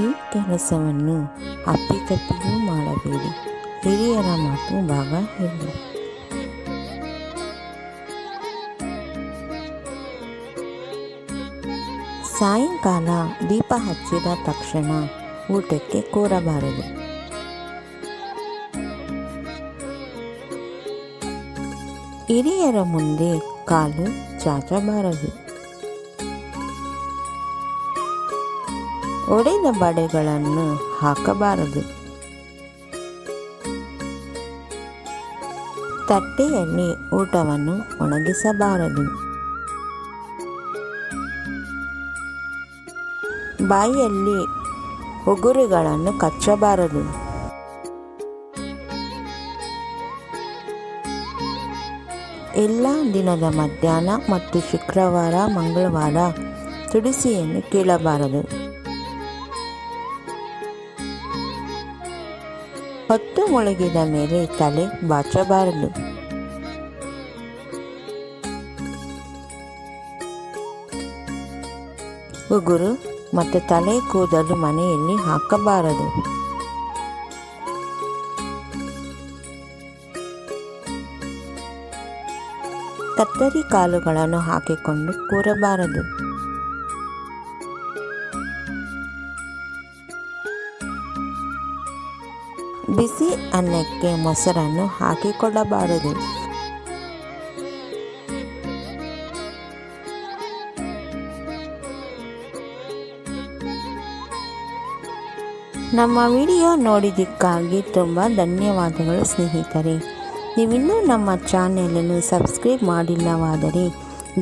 ಈ ಕೆಲಸವನ್ನು ಅಪ್ಪಿತಪ್ಪಿಯೂ ಮಾಡಬೇಡಿ. ಹಿರಿಯರ ಮಾತು ಭಾಗ ಹೇಳಿ ಸಾಯಂಕಾಲ ದೀಪ ಹಚ್ಚಿದ ತಕ್ಷಣ ಊಟಕ್ಕೆ ಕೋರಬಾರದು. ಹಿರಿಯರ ಮುಂದೆ ಕಾಲು ಚಾಚಬಾರದು. ಒಡೆದ ಬಡೆಗಳನ್ನು ಹಾಕಬಾರದು. ತಟ್ಟೆಯಲ್ಲಿ ಊಟವನ್ನು ಒಣಗಿಸಬಾರದು. ಬಾಯಿಯಲ್ಲಿ ಉಗುರುಗಳನ್ನು ಕಚ್ಚಬಾರದು. ಎಲ್ಲ ದಿನದ ಮಧ್ಯಾಹ್ನ ಮತ್ತು ಶುಕ್ರವಾರ ಮಂಗಳವಾರ ತುಳಸಿಯನ್ನು ಕೀಳಬಾರದು. ಹೊತ್ತು ಮುಳುಗಿದ ಮೇಲೆ ತಲೆ ಬಾಚಬಾರದು. ಉಗುರು ಮತ್ತು ತಲೆ ಕೂದಲು ಮನೆಯಲ್ಲಿ ಹಾಕಬಾರದು. ಕತ್ತರಿ ಕಾಲುಗಳನ್ನು ಹಾಕಿಕೊಂಡು ಕೂರಬಾರದು. ಬಿಸಿ ಅನ್ನಕ್ಕೆ ಮೊಸರನ್ನು ಹಾಕಿಕೊಳ್ಳಬಾರದು. ನಮ್ಮ ವಿಡಿಯೋ ನೋಡಿದ್ದಕ್ಕಾಗಿ ತುಂಬ ಧನ್ಯವಾದಗಳು ಸ್ನೇಹಿತರೆ. ನೀವಿನ್ನೂ ನಮ್ಮ ಚಾನೆಲನ್ನು ಸಬ್ಸ್ಕ್ರೈಬ್ ಮಾಡಿಲ್ಲವಾದರೆ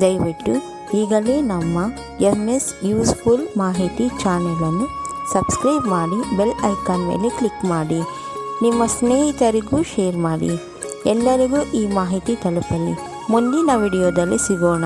ದಯವಿಟ್ಟು ಈಗಲೇ ನಮ್ಮ ಎಂ ಎಸ್ ಯೂಸ್ಫುಲ್ ಮಾಹಿತಿ ಚಾನೆಲನ್ನು ಸಬ್ಸ್ಕ್ರೈಬ್ ಮಾಡಿ ಬೆಲ್ ಐಕಾನ್ ಮೇಲೆ ಕ್ಲಿಕ್ ಮಾಡಿ. ನಿಮ್ಮ ಸ್ನೇಹಿತರಿಗೂ ಶೇರ್ ಮಾಡಿ. ಎಲ್ಲರಿಗೂ ಈ ಮಾಹಿತಿ ತಲುಪಲಿ. ಮುಂದಿನ ವಿಡಿಯೋದಲ್ಲಿ ಸಿಗೋಣ.